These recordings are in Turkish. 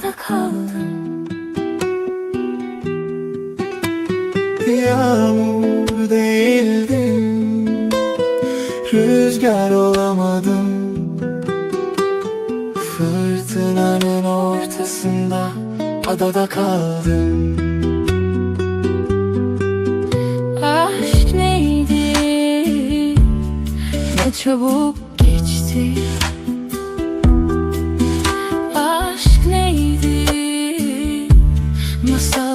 adada kaldım Yağmur değildim Rüzgar olamadım Fırtınanın ortasında Adada kaldım Aşk neydi? Ne çabuk geçti my soul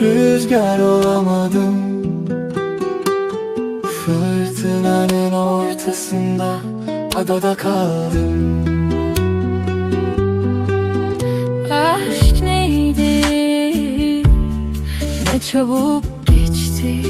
Rüzgar olamadım. Fırtınanın ortasında Adada kaldım. Aşk neydi? Ne çabuk geçti